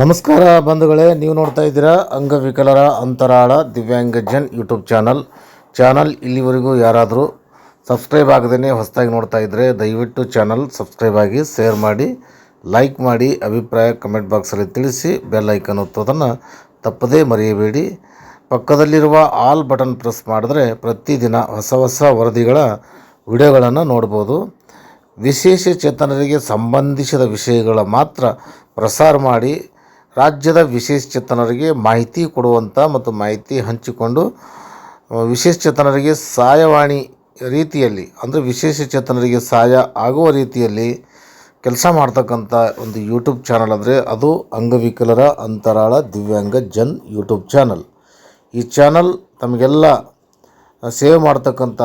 ನಮಸ್ಕಾರ ಬಂಧುಗಳೇ, ನೀವು ನೋಡ್ತಾ ಇದ್ದೀರಾ ಅಂಗವಿಕಲರ ಅಂತರಾಳ ದಿವ್ಯಾಂಗಜನ್ ಯೂಟ್ಯೂಬ್ ಚಾನಲ್. ಚಾನಲ್ ಇಲ್ಲಿವರೆಗೂ ಯಾರಾದರೂ ಸಬ್ಸ್ಕ್ರೈಬ್ ಆಗದೇ ಹೊಸದಾಗಿ ನೋಡ್ತಾ ಇದ್ದರೆ ದಯವಿಟ್ಟು ಚಾನಲ್ ಸಬ್ಸ್ಕ್ರೈಬ್ ಆಗಿ, ಶೇರ್ ಮಾಡಿ, ಲೈಕ್ ಮಾಡಿ, ಅಭಿಪ್ರಾಯ ಕಮೆಂಟ್ ಬಾಕ್ಸಲ್ಲಿ ತಿಳಿಸಿ, ಬೆಲ್ ಐಕನ್ ಒತ್ತೋದನ್ನು ತಪ್ಪದೇ ಮರೆಯಬೇಡಿ. ಪಕ್ಕದಲ್ಲಿರುವ ಆಲ್ ಬಟನ್ ಪ್ರೆಸ್ ಮಾಡಿದ್ರೆ ಪ್ರತಿದಿನ ಹೊಸ ಹೊಸ ವರದಿಗಳ ವಿಡಿಯೋಗಳನ್ನು ನೋಡ್ಬೋದು. ವಿಶೇಷ ಚೇತನರಿಗೆ ಸಂಬಂಧಿಸಿದ ವಿಷಯಗಳ ಮಾತ್ರ ಪ್ರಸಾರ ಮಾಡಿ ರಾಜ್ಯದ ವಿಶೇಷ ಚೇತನರಿಗೆ ಮಾಹಿತಿ ಕೊಡುವಂಥ ಮತ್ತು ಮಾಹಿತಿ ಹಂಚಿಕೊಂಡು ವಿಶೇಷಚೇತನರಿಗೆ ವಿಶೇಷ ಚೇತನರಿಗೆ ಸಹಾಯವಾಣಿ ರೀತಿಯಲ್ಲಿ, ಅಂದರೆ ವಿಶೇಷ ಚೇತನರಿಗೆ ಸಹಾಯ ಆಗುವ ರೀತಿಯಲ್ಲಿ ಕೆಲಸ ಮಾಡ್ತಕ್ಕಂಥ ಒಂದು ಯೂಟ್ಯೂಬ್ ಚಾನಲ್ ಅಂದರೆ ಅದು ಅಂಗವಿಕಲರ ಅಂತರಾಳ ದಿವ್ಯಾಂಗ ಜನ್ ಯೂಟ್ಯೂಬ್ ಚಾನಲ್ ಈ ಚಾನಲ್ ತಮಗೆಲ್ಲ ಸೇವೆ ಮಾಡ್ತಕ್ಕಂಥ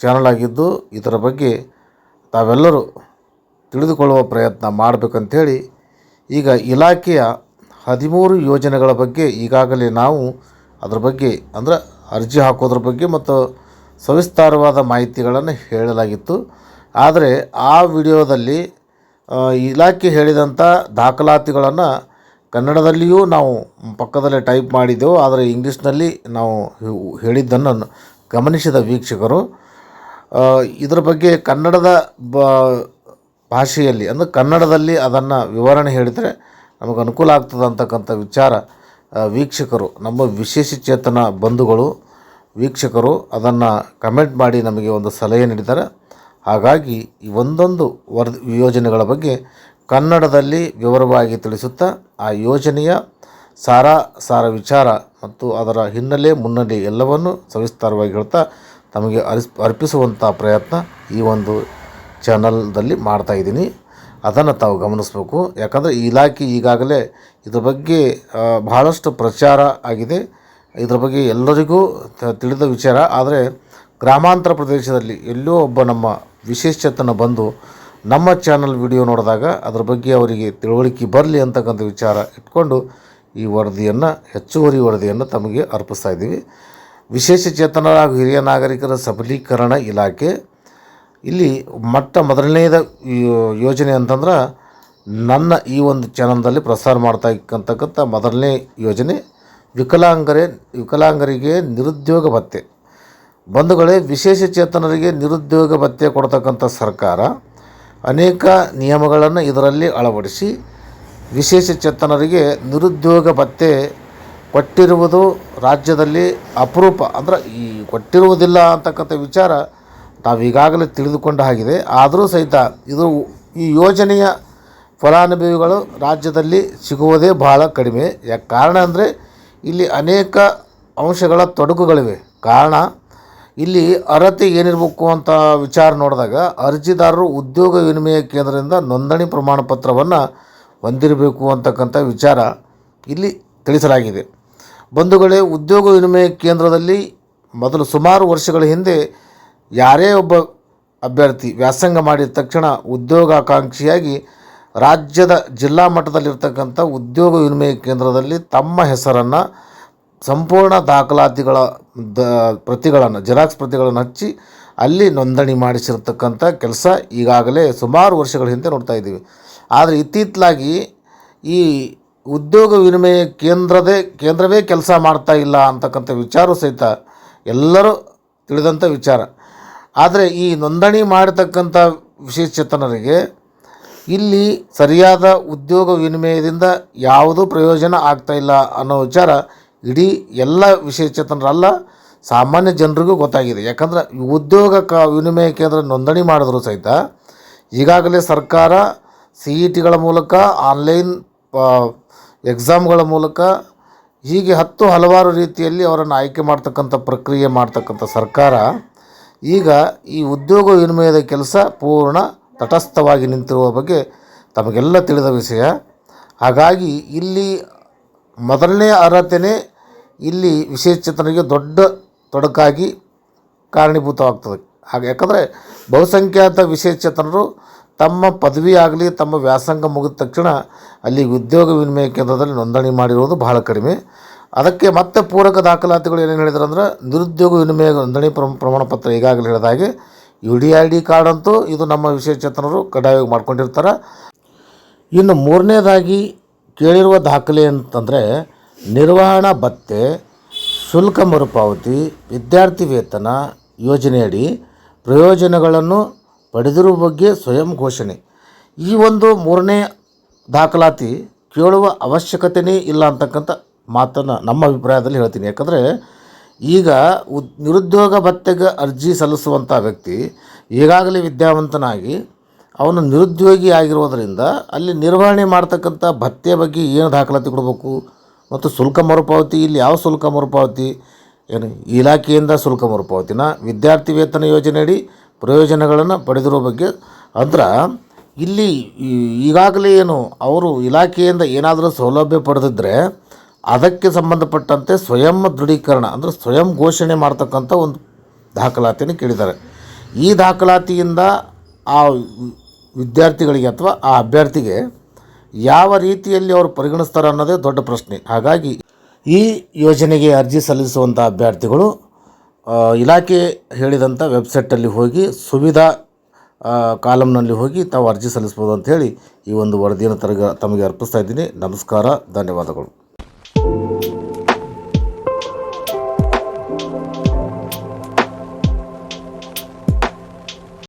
ಚಾನಲ್ ಆಗಿದ್ದು, ಇದರ ಬಗ್ಗೆ ತಾವೆಲ್ಲರೂ ತಿಳಿದುಕೊಳ್ಳುವ ಪ್ರಯತ್ನ ಮಾಡಬೇಕಂಥೇಳಿ ಈಗ ಇಲಾಖೆಯ ಹದಿಮೂರು ಯೋಜನೆಗಳ ಬಗ್ಗೆ ಈಗಾಗಲೇ ನಾವು ಅದರ ಬಗ್ಗೆ ಅಂದರೆ ಅರ್ಜಿ ಹಾಕೋದ್ರ ಬಗ್ಗೆ ಮತ್ತು ಸವಿಸ್ತಾರವಾದ ಮಾಹಿತಿಗಳನ್ನು ಹೇಳಲಾಗಿತ್ತು. ಆದರೆ ಆ ವಿಡಿಯೋದಲ್ಲಿ ಇಲಾಖೆ ಹೇಳಿದಂಥ ದಾಖಲಾತಿಗಳನ್ನು ಕನ್ನಡದಲ್ಲಿಯೂ ನಾವು ಪಕ್ಕದಲ್ಲೇ ಟೈಪ್ ಮಾಡಿದ್ದೆವು. ಆದರೆ ಇಂಗ್ಲೀಷ್ನಲ್ಲಿ ನಾವು ಹೇಳಿದ್ದನ್ನು ಗಮನಿಸಿದ ವೀಕ್ಷಕರು ಇದರ ಬಗ್ಗೆ ಕನ್ನಡದ ಭಾಷೆಯಲ್ಲಿ, ಅಂದರೆ ಕನ್ನಡದಲ್ಲಿ ಅದನ್ನು ವಿವರಣೆ ಹೇಳಿದರೆ ನಮಗೆ ಅನುಕೂಲ ಆಗ್ತದೆ ಅಂತಕ್ಕಂಥ ವಿಚಾರ ವೀಕ್ಷಕರು, ನಮ್ಮ ವಿಶೇಷ ಚೇತನ ಬಂಧುಗಳು, ವೀಕ್ಷಕರು ಅದನ್ನು ಕಮೆಂಟ್ ಮಾಡಿ ನಮಗೆ ಒಂದು ಸಲಹೆ ನೀಡಿದ್ದಾರೆ. ಹಾಗಾಗಿ ಈ ಒಂದೊಂದು ವರ್ ಯೋಜನೆಗಳ ಬಗ್ಗೆ ಕನ್ನಡದಲ್ಲಿ ವಿವರವಾಗಿ ತಿಳಿಸುತ್ತಾ, ಆ ಯೋಜನೆಯ ಸಾರ ಸಾರ ವಿಚಾರ ಮತ್ತು ಅದರ ಹಿನ್ನೆಲೆ, ಮುನ್ನೆಲೆ ಎಲ್ಲವನ್ನು ಸವಿಸ್ತಾರವಾಗಿ ಹೇಳ್ತಾ ತಮಗೆ ಅರ್ಪಿಸುವಂಥ ಪ್ರಯತ್ನ ಈ ಒಂದು ಚಾನಲ್ದಲ್ಲಿ ಮಾಡ್ತಾ ಇದ್ದೀನಿ. ಅದನ್ನು ತಾವು ಗಮನಿಸಬೇಕು. ಯಾಕಂದರೆ ಈ ಇಲಾಖೆ ಈಗಾಗಲೇ ಇದ್ರ ಬಗ್ಗೆ ಬಹಳಷ್ಟು ಪ್ರಚಾರ ಆಗಿದೆ. ಇದ್ರ ಬಗ್ಗೆ ಎಲ್ಲರಿಗೂ ತಿಳಿದ ವಿಚಾರ. ಆದರೆ ಗ್ರಾಮಾಂತರ ಪ್ರದೇಶದಲ್ಲಿ ಎಲ್ಲೋ ಒಬ್ಬ ನಮ್ಮ ವಿಶೇಷತನ ಬಂದು ನಮ್ಮ ಚಾನಲ್ ವಿಡಿಯೋ ನೋಡಿದಾಗ ಅದ್ರ ಬಗ್ಗೆ ಅವರಿಗೆ ತಿಳುವಳಿಕೆ ಬರಲಿ ಅಂತಕ್ಕಂಥ ವಿಚಾರ ಇಟ್ಕೊಂಡು ಈ ವರದಿಯನ್ನು, ಹೆಚ್ಚುವರಿ ವರದಿಯನ್ನು ತಮಗೆ ಅರ್ಪಿಸ್ತಾ ಇದ್ದೀವಿ. ವಿಶೇಷ ಚೇತನರ ಹಾಗೂ ಹಿರಿಯ ನಾಗರಿಕರ ಸಬಲೀಕರಣ ಇಲಾಖೆ ಇಲ್ಲಿ ಮೊಟ್ಟ ಮೊದಲನೇದ ಯೋಜನೆ ಅಂತಂದ್ರೆ ನನ್ನ ಈ ಒಂದು ಚಾನಲ್ದಲ್ಲಿ ಪ್ರಸಾರ ಮಾಡ್ತಾ ಇಕ್ಕಂತಕ್ಕಂಥ ಮೊದಲನೇ ಯೋಜನೆ ವಿಕಲಾಂಗರೇ, ವಿಕಲಾಂಗರಿಗೆ ನಿರುದ್ಯೋಗ ಭತ್ಯೆ ಬಂಧುಗಳೇ, ವಿಶೇಷ ಚೇತನರಿಗೆ ನಿರುದ್ಯೋಗ ಭತ್ಯೆ ಕೊಡ್ತಕ್ಕಂಥ ಸರ್ಕಾರ ಅನೇಕ ನಿಯಮಗಳನ್ನು ಇದರಲ್ಲಿ ಅಳವಡಿಸಿ ವಿಶೇಷ ಚೇತನರಿಗೆ ನಿರುದ್ಯೋಗ ಭತ್ಯೆ ಕೊಟ್ಟಿರುವುದು ರಾಜ್ಯದಲ್ಲಿ ಅಪರೂಪ. ಅಂದ್ರೆ ಈ ಕೊಟ್ಟಿರುವುದಿಲ್ಲ ಅಂತಕ್ಕಂಥ ವಿಚಾರ ನಾವು ಈಗಾಗಲೇ ತಿಳಿದುಕೊಂಡ ಹಾಗಿದೆ. ಆದರೂ ಸಹಿತ ಇದು ಈ ಯೋಜನೆಯ ಫಲಾನುಭವಿಗಳು ರಾಜ್ಯದಲ್ಲಿ ಸಿಗುವುದೇ ಬಹಳ ಕಡಿಮೆ. ಯಾಕೆ ಕಾರಣ ಅಂದರೆ ಇಲ್ಲಿ ಅನೇಕ ಅಂಶಗಳ ತೊಡಕುಗಳಿವೆ. ಕಾರಣ ಇಲ್ಲಿ ಅರ್ಹತೆ ಏನಿರಬೇಕು ಅಂತ ವಿಚಾರ ನೋಡಿದಾಗ ಅರ್ಜಿದಾರರು ಉದ್ಯೋಗ ವಿನಿಮಯ ಕೇಂದ್ರದಿಂದ ನೋಂದಣಿ ಪ್ರಮಾಣ ಪತ್ರವನ್ನು ಹೊಂದಿರಬೇಕು ಅಂತಕ್ಕಂಥ ವಿಚಾರ ಇಲ್ಲಿ ತಿಳಿಸಲಾಗಿದೆ. ಬಂಧುಗಳೇ, ಉದ್ಯೋಗ ವಿನಿಮಯ ಕೇಂದ್ರದಲ್ಲಿ ಮೊದಲು ಸುಮಾರು ವರ್ಷಗಳ ಹಿಂದೆ ಯಾರೇ ಒಬ್ಬ ಅಭ್ಯರ್ಥಿ ವ್ಯಾಸಂಗ ಮಾಡಿದ ತಕ್ಷಣ ಉದ್ಯೋಗಾಕಾಂಕ್ಷಿಯಾಗಿ ರಾಜ್ಯದ ಜಿಲ್ಲಾ ಮಟ್ಟದಲ್ಲಿರ್ತಕ್ಕಂಥ ಉದ್ಯೋಗ ವಿನಿಮಯ ಕೇಂದ್ರದಲ್ಲಿ ತಮ್ಮ ಹೆಸರನ್ನು ಸಂಪೂರ್ಣ ದಾಖಲಾತಿಗಳ ದ ಪ್ರತಿಗಳನ್ನು, ಜೆರಾಕ್ಸ್ ಪ್ರತಿಗಳನ್ನು ಹಚ್ಚಿ ಅಲ್ಲಿ ನೋಂದಣಿ ಮಾಡಿಸಿರ್ತಕ್ಕಂಥ ಕೆಲಸ ಈಗಾಗಲೇ ಸುಮಾರು ವರ್ಷಗಳ ಹಿಂದೆ ನೋಡ್ತಾ ಇದ್ದೀವಿ. ಆದರೆ ಇತ್ತೀಚಲಾಗಿ ಈ ಉದ್ಯೋಗ ವಿನಿಮಯ ಕೇಂದ್ರದೇ, ಕೇಂದ್ರವೇ ಕೆಲಸ ಮಾಡ್ತಾ ಇಲ್ಲ ಅಂತಕ್ಕಂಥ ವಿಚಾರ ಸಹಿತ ಎಲ್ಲರೂ ತಿಳಿದಂಥ ವಿಚಾರ. ಆದರೆ ಈ ನೋಂದಣಿ ಮಾಡತಕ್ಕಂಥ ವಿಶೇಷಚೇತನರಿಗೆ ಇಲ್ಲಿ ಸರಿಯಾದ ಉದ್ಯೋಗ ವಿನಿಮಯದಿಂದ ಯಾವುದೂ ಪ್ರಯೋಜನ ಆಗ್ತಾ ಇಲ್ಲ ಅನ್ನೋ ವಿಚಾರ ಇಡೀ ಎಲ್ಲ ವಿಶೇಷಚೇತನರಲ್ಲ ಸಾಮಾನ್ಯ ಜನರಿಗೂ ಗೊತ್ತಾಗಿದೆ. ಯಾಕಂದ್ರೆ ಉದ್ಯೋಗ ಕ ವಿನಿಮಯ ಕೇಂದ್ರ ನೋಂದಣಿ ಮಾಡಿದ್ರು ಸಹಿತ ಈಗಾಗಲೇ ಸರ್ಕಾರ ಸಿ ಇ ಟಿಗಳ ಮೂಲಕ, ಆನ್ಲೈನ್ ಎಕ್ಸಾಮ್ಗಳ ಮೂಲಕ ಹೀಗೆ ಹತ್ತು ಹಲವಾರು ರೀತಿಯಲ್ಲಿ ಅವರನ್ನು ಆಯ್ಕೆ ಮಾಡ್ತಕ್ಕಂಥ ಪ್ರಕ್ರಿಯೆ ಮಾಡ್ತಕ್ಕಂಥ ಸರ್ಕಾರ ಈಗ ಈ ಉದ್ಯೋಗ ವಿನಿಮಯದ ಕೆಲಸ ಪೂರ್ಣ ತಟಸ್ಥವಾಗಿ ನಿಂತಿರುವ ಬಗ್ಗೆ ತಮಗೆಲ್ಲ ತಿಳಿದ ವಿಷಯ. ಹಾಗಾಗಿ ಇಲ್ಲಿ ಮೊದಲನೇ ಅರ್ಹತೆಯೇ ಇಲ್ಲಿ ವಿಶೇಷಚೇತನರಿಗೆ ದೊಡ್ಡ ತೊಡಕಾಗಿ ಕಾರಣೀಭೂತವಾಗ್ತದೆ. ಹಾಗೆ ಯಾಕಂದರೆ ಬಹುಸಂಖ್ಯಾತ ವಿಶೇಷಚೇತನರು ತಮ್ಮ ಪದವಿ ಆಗಲಿ ತಮ್ಮ ವ್ಯಾಸಂಗ ಮುಗಿದ ತಕ್ಷಣ ಅಲ್ಲಿ ಉದ್ಯೋಗ ವಿನಿಮಯ ಕೇಂದ್ರದಲ್ಲಿ ನೋಂದಣಿ ಮಾಡಿರುವುದು ಬಹಳ ಕಡಿಮೆ. ಅದಕ್ಕೆ ಮತ್ತೆ ಪೂರಕ ದಾಖಲಾತಿಗಳು ಏನೇನು ಹೇಳಿದ್ರು ಅಂದ್ರೆ ನಿರುದ್ಯೋಗ ವಿನಿಮಯ ನೋಂದಣಿ ಪ್ರಮ ಪ್ರಮಾಣ ಪತ್ರ ಈಗಾಗಲೇ ಹೇಳಿದ ಹಾಗೆ U D I D card ಅಂತೂ ಇದು ನಮ್ಮ ವಿಶೇಷಚೇತನರು ಕಡ್ಡಾಯವಾಗಿ ಮಾಡ್ಕೊಂಡಿರ್ತಾರೆ. ಇನ್ನು ಮೂರನೇದಾಗಿ ಕೇಳಿರುವ ದಾಖಲೆ ಅಂತಂದರೆ ನಿರ್ವಹಣಾ ಭತ್ತೆ, ಶುಲ್ಕ ಮರುಪಾವತಿ, ವಿದ್ಯಾರ್ಥಿ ವೇತನ ಯೋಜನೆಯಡಿ ಪ್ರಯೋಜನಗಳನ್ನು ಪಡೆದಿರುವ ಬಗ್ಗೆ ಸ್ವಯಂ ಘೋಷಣೆ. ಈ ಒಂದು ಮೂರನೇ ದಾಖಲಾತಿ ಕೇಳುವ ಅವಶ್ಯಕತೆಯೇ ಇಲ್ಲ ಅಂತಕ್ಕಂಥ ಮಾತನ್ನು ನಮ್ಮ ಅಭಿಪ್ರಾಯದಲ್ಲಿ ಹೇಳ್ತೀನಿ. ಯಾಕಂದರೆ ಈಗ ಉದ್, ನಿರುದ್ಯೋಗ ಭತ್ಯೆಗೆ ಅರ್ಜಿ ಸಲ್ಲಿಸುವಂಥ ವ್ಯಕ್ತಿ ಈಗಾಗಲೇ ವಿದ್ಯಾವಂತನಾಗಿ ಅವನು ನಿರುದ್ಯೋಗಿ ಆಗಿರೋದರಿಂದ ಅಲ್ಲಿ ನಿರ್ವಹಣೆ ಮಾಡ್ತಕ್ಕಂಥ ಭತ್ಯೆ ಬಗ್ಗೆ ಏನು ದಾಖಲಾತಿ ಕೊಡಬೇಕು? ಮತ್ತು ಶುಲ್ಕ ಮರುಪಾವತಿ, ಇಲ್ಲಿ ಯಾವ ಶುಲ್ಕ ಮರುಪಾವತಿ? ಏನು ಇಲಾಖೆಯಿಂದ ಶುಲ್ಕ ಮರುಪಾವತಿನ ವಿದ್ಯಾರ್ಥಿ ವೇತನ ಯೋಜನೆಯಡಿ ಪ್ರಯೋಜನಗಳನ್ನು ಪಡೆದಿರೋ ಬಗ್ಗೆ ಅಂದ್ರೆ ಇಲ್ಲಿ ಈಗಾಗಲೇ ಏನು ಅವರು ಇಲಾಖೆಯಿಂದ ಏನಾದರೂ ಸೌಲಭ್ಯ ಪಡೆದಿದ್ದರೆ ಅದಕ್ಕೆ ಸಂಬಂಧಪಟ್ಟಂತೆ ಸ್ವಯಂ ದೃಢೀಕರಣ, ಅಂದರೆ ಸ್ವಯಂ ಘೋಷಣೆ ಮಾಡ್ತಕ್ಕಂಥ ಒಂದು ದಾಖಲಾತಿಯನ್ನು ಕೇಳಿದ್ದಾರೆ. ಈ ದಾಖಲಾತಿಯಿಂದ ಆ ವಿದ್ಯಾರ್ಥಿಗಳಿಗೆ ಅಥವಾ ಆ ಅಭ್ಯರ್ಥಿಗೆ ಯಾವ ರೀತಿಯಲ್ಲಿ ಅವರು ಪರಿಗಣಿಸ್ತಾರೆ ಅನ್ನೋದೇ ದೊಡ್ಡ ಪ್ರಶ್ನೆ. ಹಾಗಾಗಿ ಈ ಯೋಜನೆಗೆ ಅರ್ಜಿ ಸಲ್ಲಿಸುವಂಥ ಅಭ್ಯರ್ಥಿಗಳು ಇಲಾಖೆ ಹೇಳಿದಂಥ ವೆಬ್ಸೈಟಲ್ಲಿ ಹೋಗಿ, ಸುವಿಧಾ ಕಾಲಮ್ನಲ್ಲಿ ಹೋಗಿ ತಾವು ಅರ್ಜಿ ಸಲ್ಲಿಸ್ಬೋದು ಅಂತ ಹೇಳಿ ಈ ಒಂದು ವರದಿಯನ್ನು ತರಗ, ತಮಗೆ ಅರ್ಪಿಸ್ತಾ ಇದ್ದೀನಿ. ನಮಸ್ಕಾರ, ಧನ್ಯವಾದಗಳು.